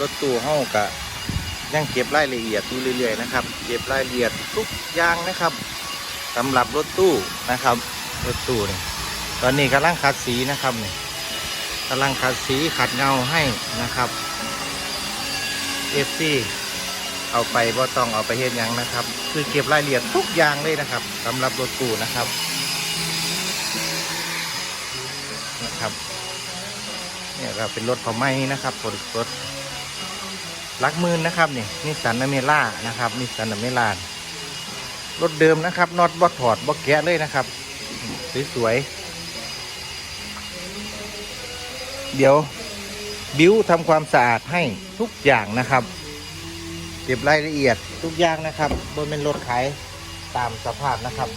รถตู้เฮากะยังเก็บรายละเอียดอยู่เรื่อยๆนะครับ เก็บรายละเอียดทุกอย่างนะครับสำหรับรถตู้นะครับ รถตู้นี่ตอนนี้กำลังขัดสีนะครับนี่กำลังขัดสีขัดเงาให้นะครับเอฟซีเอาไปบ่ต้องเอาไปเฮ็ดยังนะครับ คือเก็บรายละเอียดทุกอย่างเลยนะครับสำหรับรถตู้นะครับนะครับเนี่ยก็เป็นรถเผาไหม้นะครับรถ ลักมื่นนะครับนี่นิสันอเมร่านะครับนิสันอเมร่ารถเดิมนะครับน็อตบอถอดบอแกะเลยนะครับ สวยๆเดี๋ยวบิ้วทำความสะอาดให้ทุกอย่างนะครับเก็บรายละเอียดทุกอย่างนะครับบนเป็นรถขายตามสภาพนะครับ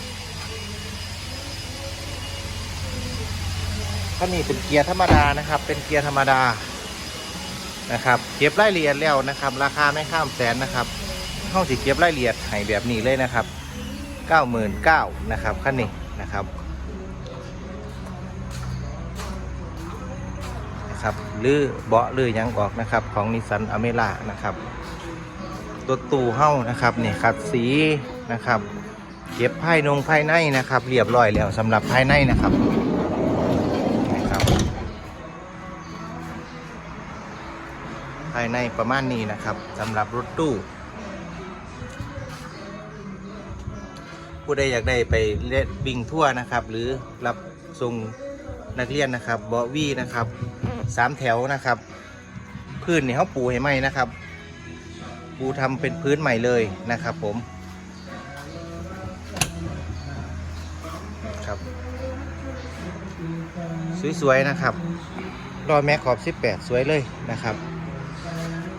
คันนี้เป็นเกียร์ธรรมดานะครับ เป็นเกียร์ธรรมดา นะครับเก็บรายละเอียดแล้วนะครับ ราคาไม่ข้ามแสนนะครับเข้าสิเก็บรายละเอียดให้แบบนี้เลยนะครับ99,000นะครับคันนี้นะครับนะครับหรือเบาะหรือยังออกนะครับของนิสสันอเมร่านะครับรถตู้เฮ้านะครับนี่ขัดสีนะครับ เก็บภายนงภายในนะครับ เรียบร้อยแล้วสำหรับภายในนะครับ ภายในประมาณนี้นะครับสำหรับรถตู้ ผู้ใดอยากได้ไปเล่นวิ่งทั่วนะครับ หรือรับส่งนักเรียนนะครับเบาะวี่นะครับสามแถวนะครับพื้นเนี่ยเขาปูให้ไหมนะครับ ปูทำเป็นพื้นใหม่เลยนะครับผมครับ สวยๆนะครับรอยแม็กขอบ 18 สวยเลยนะครับ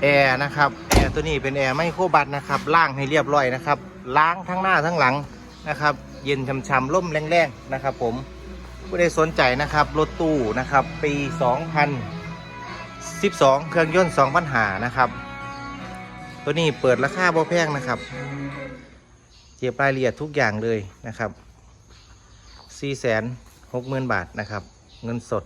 แอร์นะครับแอร์ตัวนี้เป็นแอร์ไม่โครบัตนะครับล่างให้เรียบร้อยนะครับล้างทั้งหน้าทั้งหลังนะครับ เย็นช่ำๆร่มแรงๆนะครับ ผมผู้ใดสนใจนะครับรถตู้นะครับ ปี 2012 เครื่องยนต์2,000หานะครับ ตัวนี้เปิดราคาบ่แพงนะครับเก็บรายละเอียดทุกอย่างเลยนะครับ 4 6 0 0 0 0 บาทนะครับ เงินสด